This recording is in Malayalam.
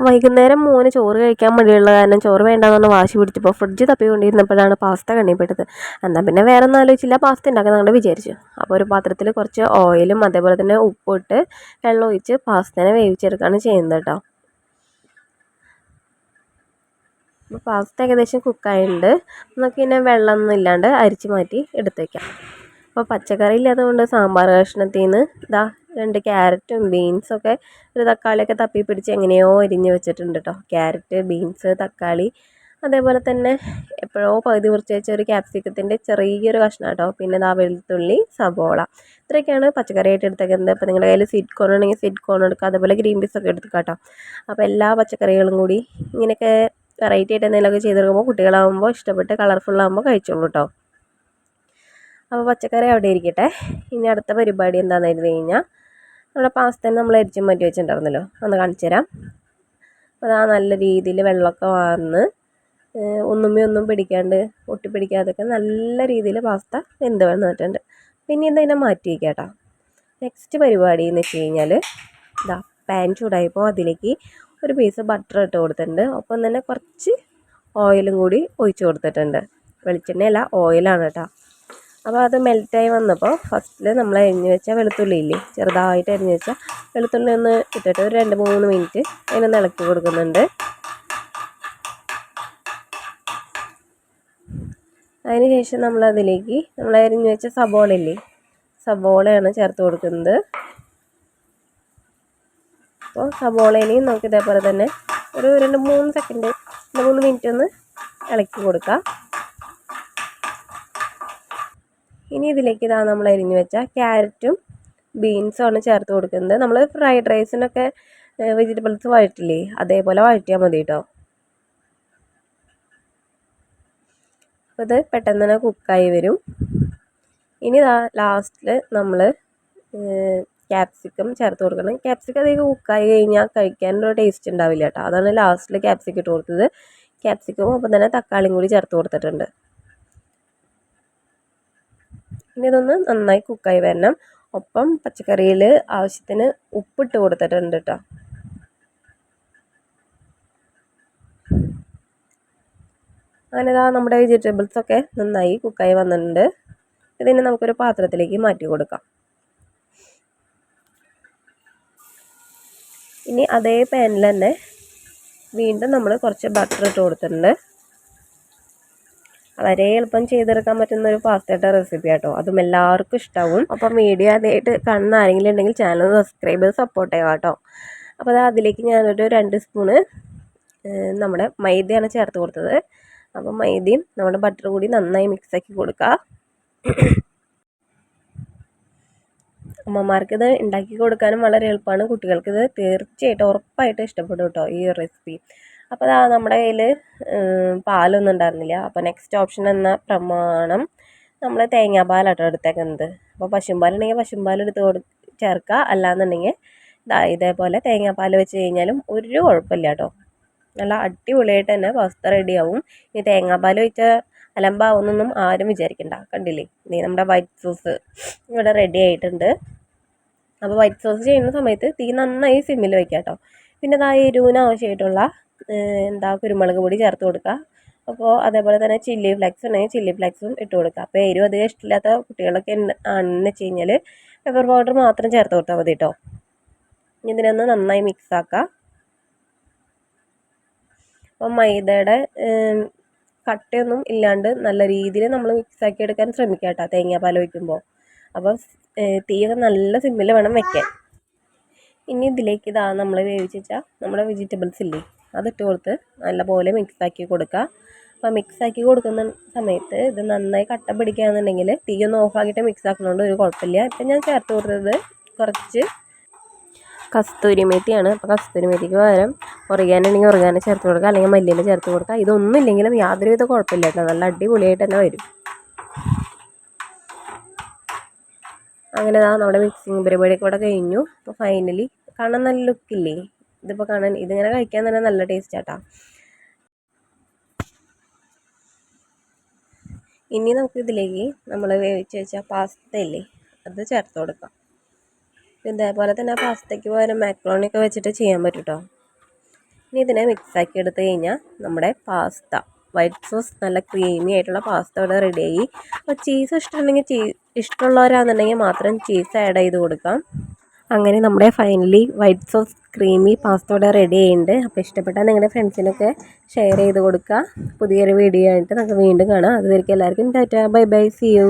വൈകുന്നേരം മോന് ചോറ് കഴിക്കാൻ മടിയുള്ള കാരണം ചോറ് വേണ്ടാന്ന് വാശി പിടിച്ചപ്പോൾ ഫ്രിഡ്ജ് തപ്പിക്കൊണ്ടിരുന്നപ്പോഴാണ് പാസ്ത കണ്ണിപ്പെട്ടത് എന്നാൽ പിന്നെ വേറെ ഒന്നും ആലോചിച്ചില്ല പാസ്ത ഉണ്ടാക്കാൻ അങ്ങോട്ട് വിചാരിച്ചു അപ്പോൾ ഒരു പാത്രത്തിൽ കുറച്ച് ഓയിലും അതേപോലെ തന്നെ ഉപ്പിട്ട് വെള്ളം ഒഴിച്ച് പാസ്തനെ വേവിച്ചെടുക്കുകയാണ് ചെയ്യുന്നത് കേട്ടോ പാസ്ത ഏകദേശം കുക്കായിട്ടുണ്ട് നമുക്ക് പിന്നെ വെള്ളമൊന്നും ഇല്ലാണ്ട് അരിച്ച് മാറ്റി എടുത്തേക്കാം. അപ്പോൾ പച്ചക്കറി ഇല്ലാത്തതുകൊണ്ട് സാമ്പാർ കഷ്ണത്തിൽ നിന്ന് ഇതാ രണ്ട് ക്യാരറ്റും ബീൻസൊക്കെ ഒരു തക്കാളിയൊക്കെ തപ്പി പിടിച്ച് എങ്ങനെയോ അരിഞ്ഞ് വെച്ചിട്ടുണ്ട് കേട്ടോ ക്യാരറ്റ് ബീൻസ് തക്കാളി. അതേപോലെ തന്നെ എപ്പോഴോ പകുതി മുറിച്ച് വെച്ച ഒരു ക്യാപ്സിക്കത്തിന്റെ ചെറിയൊരു കഷ്ണം കേട്ടോ പിന്നെ ആ വെളുത്തുള്ളി സബോള ഇത്രയൊക്കെയാണ് പച്ചക്കറി ആയിട്ട് എടുത്തേക്കുന്നത്. അപ്പോൾ നിങ്ങളുടെ കയ്യിൽ സ്വീറ്റ് കോൺ ഉണ്ടെങ്കിൽ സ്വീറ്റ് കോൺ എടുക്കുക. അതേപോലെ ഗ്രീൻ പീസ് ഒക്കെ എടുക്കുക കേട്ടോ അപ്പോൾ എല്ലാ പച്ചക്കറികളും കൂടി ഇങ്ങനെയൊക്കെ വെറൈറ്റി ആയിട്ട് എന്തെങ്കിലുമൊക്കെ ചെയ്തെടുക്കുമ്പോൾ കുട്ടികളാകുമ്പോൾ ഇഷ്ടപ്പെട്ട് കളർഫുള്ളാകുമ്പോൾ കഴിച്ചോളൂ കേട്ടോ അപ്പോൾ പച്ചക്കറി അവിടെ ഇരിക്കട്ടെ. ഇനി അടുത്ത പരിപാടി എന്താണെന്ന് കഴിഞ്ഞാൽ നമ്മുടെ പാസ്ത നമ്മൾ അരിച്ചും മാറ്റി വെച്ചിട്ടുണ്ടായിരുന്നല്ലോ. ഒന്ന് കാണിച്ചു തരാം. അപ്പോൾ അതാ നല്ല രീതിയിൽ വെള്ളമൊക്കെ വാർന്ന് ഒന്നുമേ ഒന്നും പിടിക്കാണ്ട് ഒട്ടി പിടിക്കാതൊക്കെ നല്ല രീതിയിൽ പാസ്ത വെന്ത് വന്നിട്ടുണ്ട്. പിന്നെ ഇതിനെ മാറ്റി വയ്ക്കാം കേട്ടോ. നെക്സ്റ്റ് പരിപാടി എന്ന് വെച്ച് കഴിഞ്ഞാൽ ഇതാ പാൻ ചൂടായപ്പോൾ അതിലേക്ക് ഒരു പീസ് ബട്ടർ ഇട്ട് കൊടുത്തിട്ടുണ്ട്. ഒപ്പം തന്നെ കുറച്ച് ഓയിലും കൂടി ഒഴിച്ച് കൊടുത്തിട്ടുണ്ട്. വെളിച്ചെണ്ണയല്ല ഓയിലാണ് കേട്ടോ. അപ്പോൾ അത് മെൽറ്റായി വന്നപ്പോൾ ഫസ്റ്റിൽ നമ്മൾ അരിഞ്ഞ് വെച്ച വെളുത്തുള്ളി ഇല്ലേ ചെറുതായിട്ട് അരിഞ്ഞ് വെച്ച വെളുത്തുള്ളി ഒന്ന് ഇട്ടിട്ട് ഒരു രണ്ട് മൂന്ന് മിനിറ്റ് അതിനൊന്ന് ഇളക്കി കൊടുക്കുന്നുണ്ട്. അതിന് ശേഷം നമ്മൾ അതിലേക്ക് നമ്മൾ അരിഞ്ഞ് വെച്ച സബോള ഇല്ലേ സബോളയാണ് ചേർത്ത് കൊടുക്കുന്നത്. അപ്പോൾ സബോളയിനെയും നമുക്ക് ഇതേപോലെ തന്നെ ഒരു രണ്ട് മൂന്ന് സെക്കൻഡ് രണ്ട് മൂന്ന് മിനിറ്റ് ഒന്ന് ഇളക്കി കൊടുക്കാം. ഇനി ഇതിലേക്ക് ഇതാ നമ്മൾ അരിഞ്ഞു വെച്ച ക്യാരറ്റും ബീൻസും ആണ് ചേർത്ത് കൊടുക്കുന്നത്. നമ്മൾ ഫ്രൈഡ് റൈസിനൊക്കെ വെജിറ്റബിൾസ് വഴറ്റില്ലേ അതേപോലെ വഴറ്റിയാൽ മതി കേട്ടോ അപ്പോൾ ഇത് പെട്ടെന്ന് തന്നെ കുക്കായി വരും. ഇനി ഇതാ ലാസ്റ്റിൽ നമ്മൾ ക്യാപ്സിക്കം ചേർത്ത് കൊടുക്കണം. ക്യാപ്സിക്കം അധികം കുക്കായി കഴിഞ്ഞാൽ കഴിക്കാനൊരു ടേസ്റ്റ് ഉണ്ടാവില്ല കേട്ടോ അതാണ് ലാസ്റ്റിൽ ക്യാപ്സിക്കം ഇട്ട് കൊടുത്തത്. ക്യാപ്സിക്കവും ഒപ്പം തന്നെ തക്കാളിയും കൂടി ചേർത്ത് കൊടുത്തിട്ടുണ്ട്. ഇനി ഇതൊന്ന് നന്നായി കുക്കായി വരണം. ഒപ്പം പച്ചക്കറിയിൽ ആവശ്യത്തിന് ഉപ്പിട്ട് കൊടുത്തിട്ടുണ്ട് കേട്ടോ അങ്ങനെ ഇതാ നമ്മുടെ വെജിറ്റബിൾസ് ഒക്കെ നന്നായി കുക്കായി വന്നിട്ടുണ്ട്. ഇതിനെ നമുക്കൊരു പാത്രത്തിലേക്ക് മാറ്റി കൊടുക്കാം. ഇനി അതേ പാനിൽ തന്നെ വീണ്ടും നമ്മൾ കുറച്ച് ബട്ടർ ഇട്ട് കൊടുത്തിട്ടുണ്ട്. വളരെ എളുപ്പം ചെയ്തെടുക്കാൻ പറ്റുന്ന ഒരു പാസ്തയുടെ റെസിപ്പി ആട്ടോ. അതും എല്ലാവർക്കും ഇഷ്ടമാവും അപ്പം വീഡിയോ ആദ്യമായിട്ട് കാണുന്ന ആരെങ്കിലും ഉണ്ടെങ്കിൽ ചാനൽ സബ്സ്ക്രൈബ് ചെയ്ത് സപ്പോർട്ട് ചെയ്യുക കേട്ടോ. അപ്പോൾ അത് അതിലേക്ക് ഞാനൊരു രണ്ട് സ്പൂണ് നമ്മുടെ മൈദയാണ് ചേർത്ത് കൊടുത്തത്. അപ്പം മൈദയും നമ്മുടെ ബട്ടർ കൂടി നന്നായി മിക്സാക്കി കൊടുക്കുക അമ്മമാർക്ക് ഇത് ഉണ്ടാക്കി കൊടുക്കാനും വളരെ എളുപ്പമാണ് കുട്ടികൾക്ക് ഇത് തീർച്ചയായിട്ടും ഉറപ്പായിട്ടും ഇഷ്ടപ്പെടും കേട്ടോ ഈ റെസിപ്പി അപ്പോൾ അതാ നമ്മുടെ കയ്യിൽ പാലൊന്നും ഉണ്ടായിരുന്നില്ല. അപ്പോൾ നെക്സ്റ്റ് ഓപ്ഷൻ എന്ന പ്രമാണം നമ്മൾ തേങ്ങാപ്പാലാട്ടോ എടുത്തേക്കുന്നത്. അപ്പോൾ പശുമ്പാലുണ്ടെങ്കിൽ പശുമ്പാൽ എടുത്ത് കൊടു ചേർക്കുക. അല്ലാന്നുണ്ടെങ്കിൽ ഇതാ ഇതേപോലെ തേങ്ങാപ്പാൽ വെച്ച് കഴിഞ്ഞാലും ഒരു കുഴപ്പമില്ല കേട്ടോ. നല്ല അടിപൊളിയായിട്ട് തന്നെ പാസ്ത റെഡിയാവും ഈ തേങ്ങാപ്പാൽ വെച്ച അലമ്പാവുന്നൊന്നും ആരും വിചാരിക്കണ്ട. കണ്ടില്ലേ? നീ നമ്മുടെ വൈറ്റ് സോസ് ഇവിടെ റെഡി ആയിട്ടുണ്ട്. അപ്പോൾ വൈറ്റ് സോസ് ചെയ്യുന്ന സമയത്ത് തീ നന്നായി സിമ്മിൽ വയ്ക്കാം കേട്ടോ. പിന്നെ ഇതാ എരിവിന് ആവശ്യമായിട്ടുള്ള എന്താ കുരുമുളക് പൊടി ചേർത്ത് കൊടുക്കുക അപ്പോൾ അതേപോലെ തന്നെ ചില്ലി ഫ്ലെക്സ് ഉണ്ടെങ്കിൽ ചില്ലി ഫ്ലെക്സും ഇട്ട് കൊടുക്കുക അപ്പോൾ എരിവ് അധികം ഇഷ്ടമില്ലാത്ത കുട്ടികളൊക്കെ ആണെന്ന് വെച്ച് കഴിഞ്ഞാൽ പെപ്പർ പൗഡർ മാത്രം ചേർത്ത് കൊടുത്താൽ മതി കേട്ടോ ഇതിനൊന്ന് നന്നായി മിക്സ് ആക്കുക അപ്പോൾ മൈദയുടെ കട്ടയൊന്നും ഇല്ലാണ്ട് നല്ല രീതിയിൽ നമ്മൾ മിക്സാക്കി എടുക്കാൻ ശ്രമിക്കുക കേട്ടോ തേങ്ങാപ്പാൽ വയ്ക്കുമ്പോൾ അപ്പം തീയൊക്കെ നല്ല സിമ്മിൽ വേണം വെക്കാൻ. ഇനി ഇതിലേക്ക് ഇതാ നമ്മൾ വേവിച്ച് വെച്ചാൽ നമ്മുടെ വെജിറ്റബിൾസ് ഇല്ലേ അതിട്ട് കൊടുത്ത് നല്ലപോലെ മിക്സാക്കി കൊടുക്കുക അപ്പോൾ മിക്സാക്കി കൊടുക്കുന്ന സമയത്ത് ഇത് നന്നായി കട്ട പിടിക്കുകയാണെന്നുണ്ടെങ്കിൽ തീ ഒന്ന് ഓഫാക്കിയിട്ട് മിക്സ് ആക്കുന്നതുകൊണ്ട് ഒരു കുഴപ്പമില്ല. ഇപ്പം ഞാൻ ചേർത്ത് കൊടുത്തത് കുറച്ച് കസ്തൂരി മേത്തിയാണ്. അപ്പോൾ കസ്തൂരി മേത്തിക്ക് പകരം ഉറങ്ങാനുണ്ടെങ്കിൽ ഉറങ്ങാനെ ചേർത്ത് കൊടുക്കുക അല്ലെങ്കിൽ മല്ലിയില ചേർത്ത് കൊടുക്കുക ഇതൊന്നും ഇല്ലെങ്കിലും യാതൊരുവിധ കുഴപ്പമില്ല കേട്ടോ. നല്ല അടിപൊളിയായിട്ട് തന്നെ വരും. അങ്ങനെ ഇതാ നമ്മുടെ മിക്സിങ് പരിപാടിയൊക്കെ ഇവിടെ കഴിഞ്ഞു. അപ്പോൾ ഫൈനലി കാണാൻ നല്ല ലുക്കില്ലേ ഇതിപ്പോൾ കാണാൻ ഇതിങ്ങനെ കഴിക്കാൻ തന്നെ നല്ല ടേസ്റ്റ് ആട്ടാ ഇനി നമുക്ക് ഇതിലേക്ക് നമ്മൾ വേവിച്ച് വെച്ച പാസ്ത ഇല്ലേ? അത് ചേർത്ത് കൊടുക്കാം. ഇതേപോലെ തന്നെ പാസ്തയ്ക്ക് പകരം മാക്രോണിയൊക്കെ വെച്ചിട്ട് ചെയ്യാൻ പറ്റും കേട്ടോ ഇനി ഇതിനെ മിക്സാക്കി എടുത്തു കഴിഞ്ഞാൽ നമ്മുടെ പാസ്ത വൈറ്റ് സോസ് നല്ല ക്രീമി ആയിട്ടുള്ള പാസ്ത ഇവിടെ റെഡിയായി അപ്പോൾ ചീസ് ഇഷ്ടമുണ്ടെങ്കിൽ ചീ ഇഷ്ടമുള്ളവരാണെന്നുണ്ടെങ്കിൽ മാത്രം ചീസ് ആഡ് ചെയ്ത് കൊടുക്കാം. അങ്ങനെ നമ്മുടെ finally white sauce creamy pasta ഇവിടെ റെഡി ആയിട്ടുണ്ട്. അപ്പോൾ ഇഷ്ടപ്പെട്ടാൽ നിങ്ങളുടെ ഫ്രണ്ട്സിനൊക്കെ ഷെയർ ചെയ്ത് കൊടുക്കുക. പുതിയൊരു വീഡിയോ ആയിട്ട് നമുക്ക് വീണ്ടും കാണാം. അതുവരെ എല്ലാവർക്കും tata. Bye bye. See you